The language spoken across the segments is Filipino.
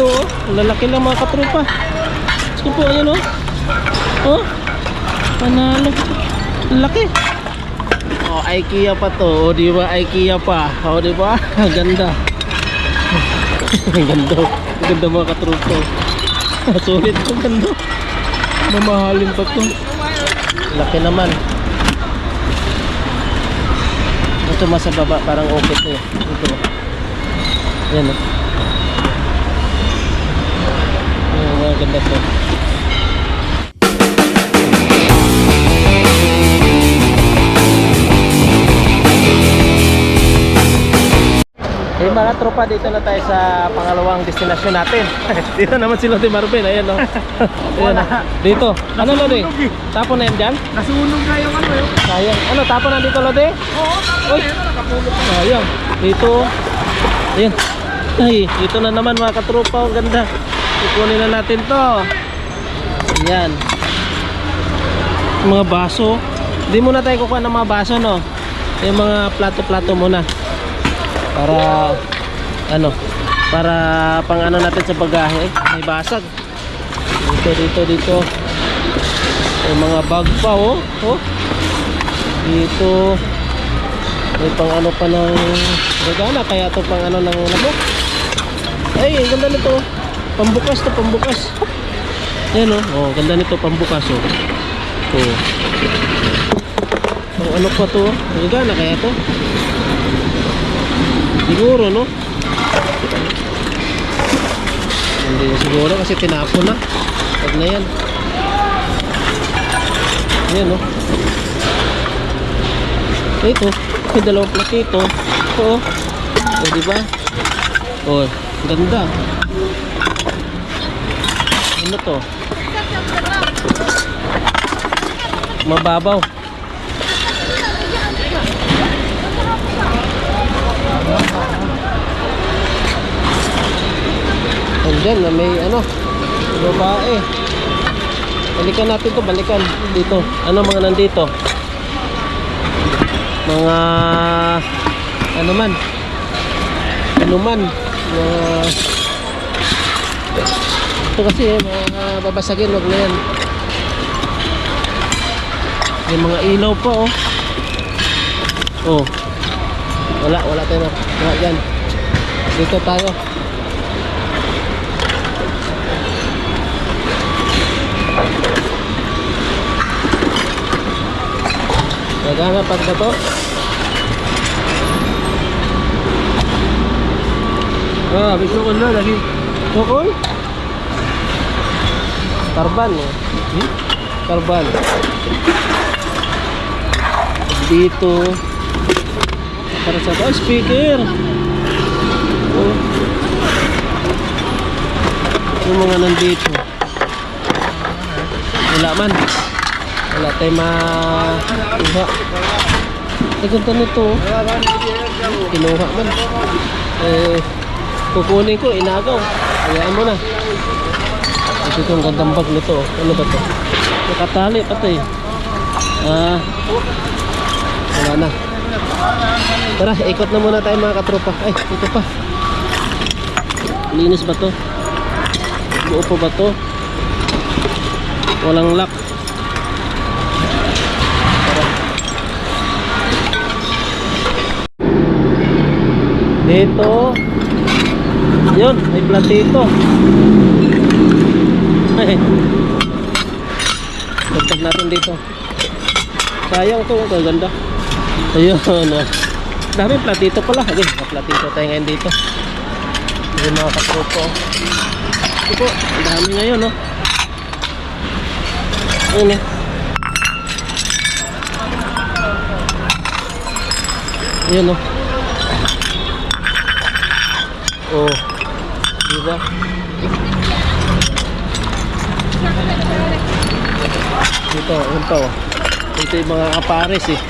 dito oh. Lalaki lang mga katropa. Sige po, ayan oh. Oh. Panalo. Laki. Oh, IKEA pa to. Oh, di ba? IKEA pa. Oh, di ba? Ganda. Ganda. Ganda mga katropa. Sulit to ganda. Mamahalin pa to. Laki naman. Ito mas sa baba, parang okay to. Ito. Ayan oh. Ayan, mga ganda to. Eh mga tropa, dito na tayo sa pangalawang destinasyon natin. dito naman si Lodi Marvin, ayan o. ayan, oh. Dito. Ano Lodi? Tapon na yan dyan? Nasunog na yung ano yun. Sayang. Ano, tapon na dito Lodi? Oo, tapos Uy. ito, nakapulot na. Sayang. Dito. Ayan. Ay, dito na naman mga katropa. Ang ganda. Ikunin na natin to. Ayan. Mga baso. Hindi muna tayo kukuha ng mga baso, no? Yung mga plato-plato muna. Para, ano, para pang ano natin sa bagahe. May basag. Dito, dito, dito. May mga bag pa, oh. Oh. Dito. May pang ano pa ng regala. Kaya to pang ano ng lamok. Ay, ang ganda nito. Pambukas to, pambukas. Yan oh. Oh, ganda nito pambukas oh. Oh. Ang ano pa to? Regala kaya to? Siguro no? Hindi siguro kasi tinapon na. Pag na yan. Yan no? Ito, may dalawang platito. Oo. O, di ba? O, ganda. Ano to? Mababaw. Andyan na may ano, babae. Balikan natin to, balikan dito. Ano mga nandito? mga ano man ano man mga ito kasi eh, mga babasagin wag na yan may mga ilaw pa oh oh wala wala tayo na wala dyan dito tayo Naghanap pag ba to? Ah, may sukol na lagi. Sukol? Tarban eh. Hmm? Tarban. Dito. Para sa oh, speaker. Oh. Yung mga nandito. Wala man. Wala tayo ma... Kuha. Ay, ganda nito. oh. Kinuha man. Eh, kukunin ko, inagaw. Hayaan mo na. Ito itong gandang bag nito. Ano ba to? Nakatali pa to eh. Ah, wala na. Tara, ikot na muna tayo mga katropa. Ay, ito pa. Linis ba to? Buo pa ba to? Walang lock. Dito. Yun, may platito. Ay. Dagdag natin dito. Sayang to, ang ganda. Ayun, oh. Daming platito pala. May platito tayo ngayon dito. Yung mga katrupo. Ito po, ang dami ngayon, no? Ayun, eh. Ayun, no? Oh. Diba? Dito, oh. Ito yung mga kapares eh.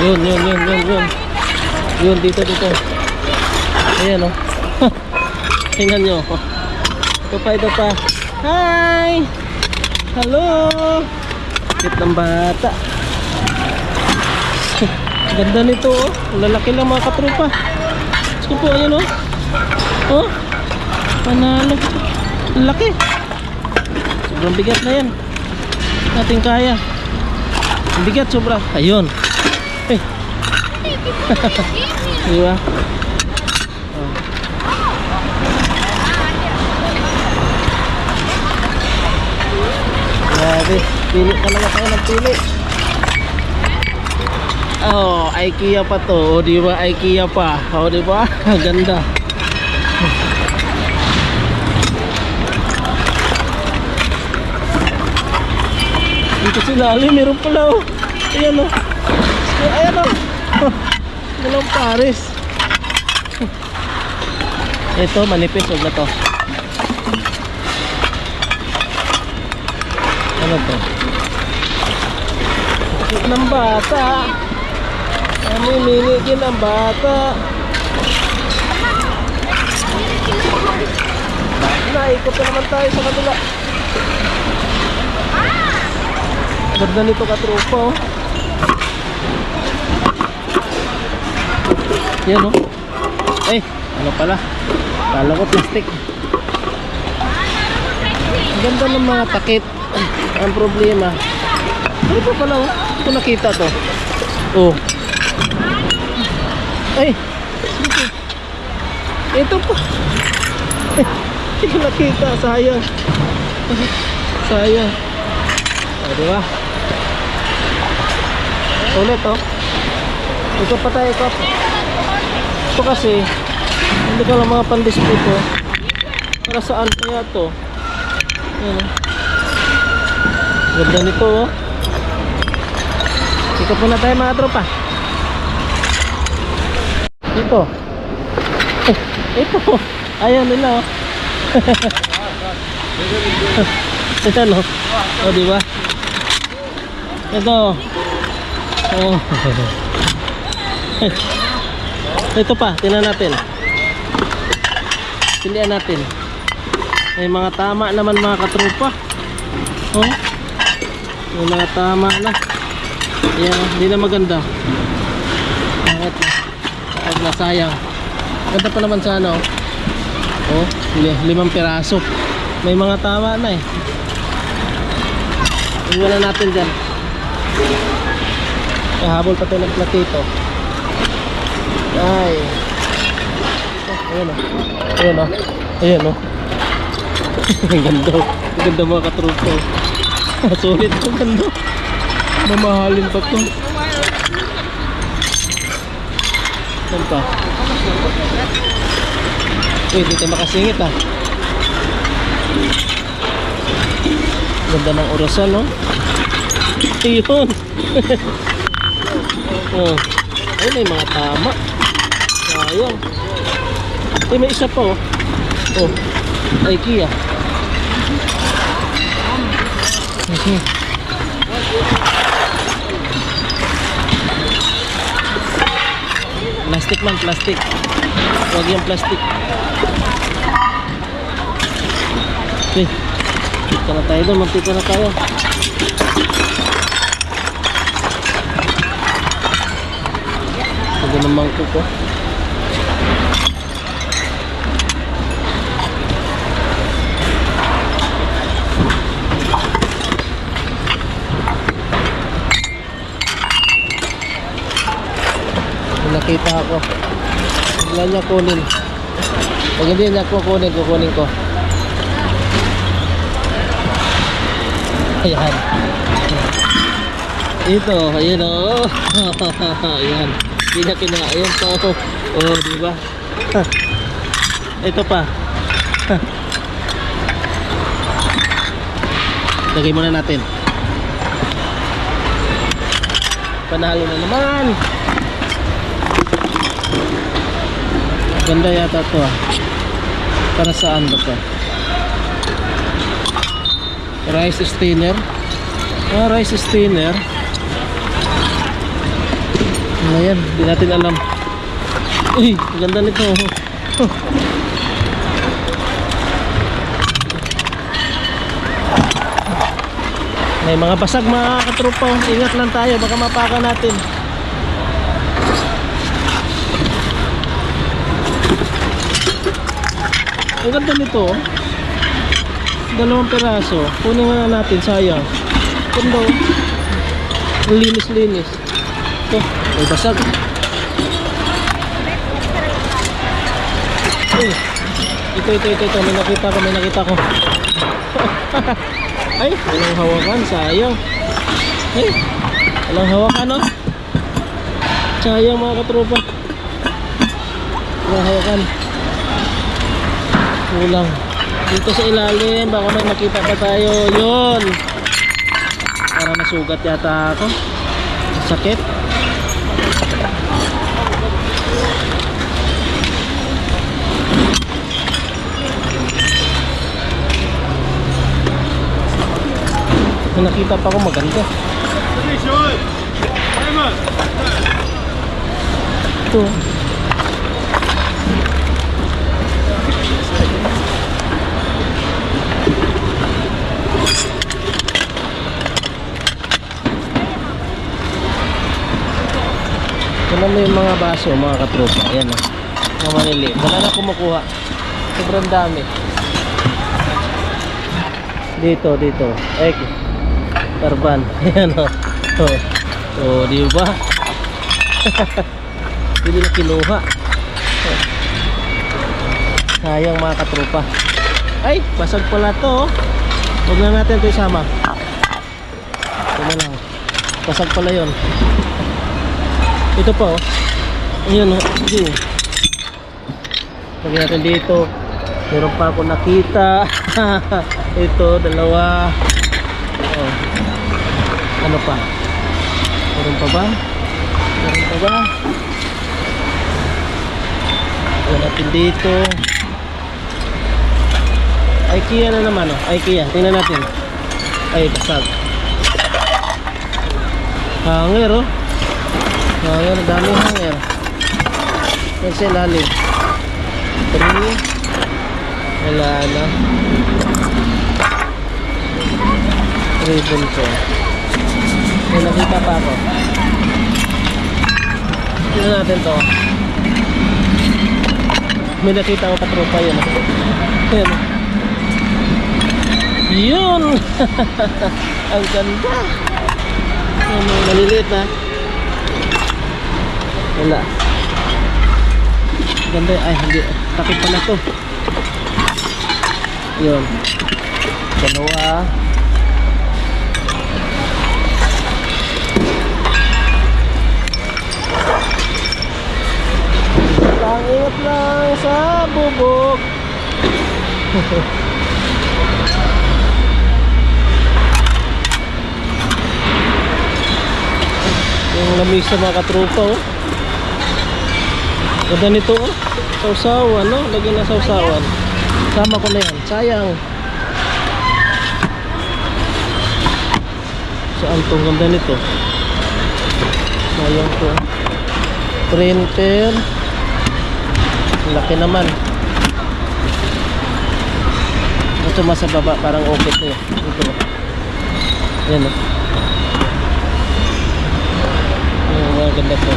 Yun, yun, yun, yun, yun. Yun, dito, dito. Ayan oh. Tingnan nyo. Ito pa, ito pa. Hi! Hello! Cute ng bata. Ganda nito oh. Lalaki lang mga katrupa. Gusto po, ayan oh. Oh. Panalo. Laki. Sobrang bigat na yan. Nating kaya. Bigat sobra. Ayun. Eh. Di ba? Oh. Grabe. Pili talaga tayo ng pili. Oh, IKEA pa to. O, di ba? IKEA pa. O, di ba? Ganda. Dito sa ilalim, meron pala oh. Ayan oh. Ayan oh. Dalawang pares. Ito, manipis. Huwag na to. Ano to? Cute ng bata. Namimili din ang bata. Naikot na naman tayo sa kabila. Ganda nito katropa oh. Yan oh. Eh, ano pala? Kala ko plastic. Ang ganda ng mga takip. Ang problema. Ano pa pala oh? Ko nakita to. Oh. Ay. Ito pa. Hindi ko nakita. Sayang. Sayang. O, di ba? Ulit oh. Ito pa tayo kap. Ito kasi hindi ko lang mga pandisplay ko. Para saan kaya to? Yan oh. Ganda nito oh. Ito po na tayo mga tropa. Ito. Eh, ito. Ayaw nila oh. Ito no. O di ba? Ito. Oh. Ito pa, tingnan natin. Pilihan natin. May mga tama naman mga katrupa. Oh. May mga tama na. Yan, hindi na maganda. Bakit na? Pag nasayang. Ganda pa naman sana oh. Oh, li- limang piraso. May mga tama na eh. Iwan na natin dyan. Kahabol pa tayo ng platito. Ay. Oh, ayan o. Ayan o. Ayan o. Ang ganda. Ang ganda mga katrupo. Sulit ang ganda. Mamahalin pa to. Saan pa? Uy, dito makasingit ah. Ganda ng orasal, no? Ayun. oh. Ayun, may mga tama. Sayang. Eh, may isa pa, oh. Oh. IKEA. Mhm. Plastic man, plastic. Huwag yung plastic. Okay. Dito na tayo doon, magtito na tayo. Ito ng mangkok ko. Nakita ako. Wala niya kunin. Pag hindi niya kukunin, kukunin ko. Ayan. Ito, ayan o. ayan. Hindi na kina, ayan po. Oh, di ba? Ito pa. Lagay muna natin. Panalo na naman. Ganda yata to ah. Para saan ba to? rice stainer ah rice stainer ano yan? Hindi natin alam. Uy! Ganda nito. Oh. May mga basag mga katrupa. Ingat lang tayo. Baka mapaka natin. Ang ganda nito. Oh. Dalawang peraso. Kunin na natin. Sayang. Kundo. Oh. Linis-linis. Ito. -linis may basag. Uy, ito, ito, ito, ito. May nakita ko, may nakita ko. Ay, walang hawakan. Sayang. Ay, walang hawakan, no? Sayang mga katropa. Walang hawakan. Kulang. Dito sa ilalim, baka may makita pa tayo. Yun. Para nasugat yata ako. Sakit. May nakita pa ako maganda. Ito. Tignan mo yung mga baso, mga katropa. Ayan o. Mga maliliit. Wala na kumukuha. Sobrang dami. Dito, dito. Ek. Tarban. Ayan o. Oh. Oh, di ba? Hindi na kinuha. Oh. Sayang mga katropa. Ay, basag pala to. oh. Huwag na natin ito isama. Ito na lang. Basag pala yon. Ito pa oh. Ayan oh. Sige. Lagyan natin dito. Meron pa ako nakita. Ito, dalawa. Ano pa? Meron pa ba? Meron pa ba? Lagyan natin dito. IKEA na naman oh. IKEA. Tingnan natin. Ay, basag. Hanger oh. Hanger, dami hanger. Yan sa ilalim. 3. Wala na. Ribbon ko. May nakita pa ako. Tignan natin to. May nakita ko katropa yun. Yan. Yun! Ang ganda! Ano, maliliit na. Wala. Ganda. Ay, hindi. Takip pala to. Yun. Dalawa. Langit lang sa bubog. Yung lamig sa mga katrupa oh. Ganda nito oh. Sausawan no? Lagyan na sausawan. Sama ko na yan. Sayang. Saan tong ganda nito? Sayang to. Printer. Laki naman. Ito mas sa baba. Parang okay to. eh. Ito. Yan oh. Ang mga ganda to.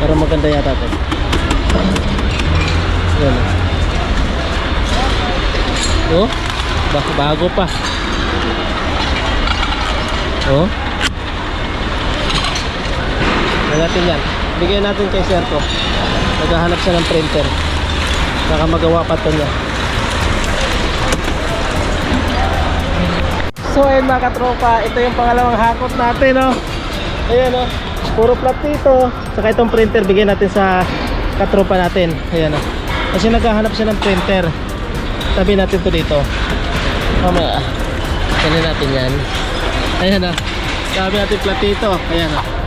Para maganda yata to. Yan. Oh. Bak bago pa. Oh. Lagyan natin yan. Bigyan natin kay Sir ko. Naghahanap siya ng printer. Baka magawa pa to niya. So ayun mga katropa, ito yung pangalawang hakot natin no. Ayan no. Puro plat dito. Saka itong printer bigyan natin sa katropa natin. Ayan no. Kasi naghahanap siya ng printer. Tabi natin to dito. Mamaya. Kunin natin yan. Ayan no. Dami natin platito. Ayan no. Oh,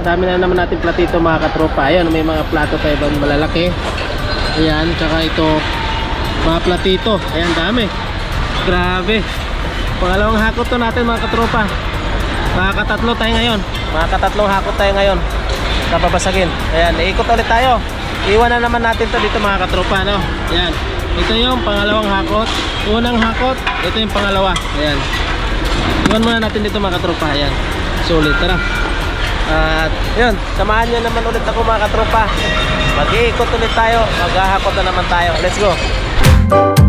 dami na naman natin platito mga katropa. Ayan, may mga plato tayo bang malalaki. Ayan, tsaka ito mga platito. Ayan, dami. Grabe. Pangalawang hakot to natin mga katropa. Makakatatlo tayo ngayon. Makakatatlong hakot tayo ngayon. Kapabasagin. Ayan, iikot ulit tayo. Iwan na naman natin to dito mga katropa. No? Ayan. Ito yung pangalawang hakot. Unang hakot. Ito yung pangalawa. Ayan. Iwan muna natin dito mga katropa. Ayan. Sulit. Tara. At yun, samahan nyo naman ulit ako mga katropa. Mag-iikot ulit tayo, maghahakot na naman tayo. Let's go!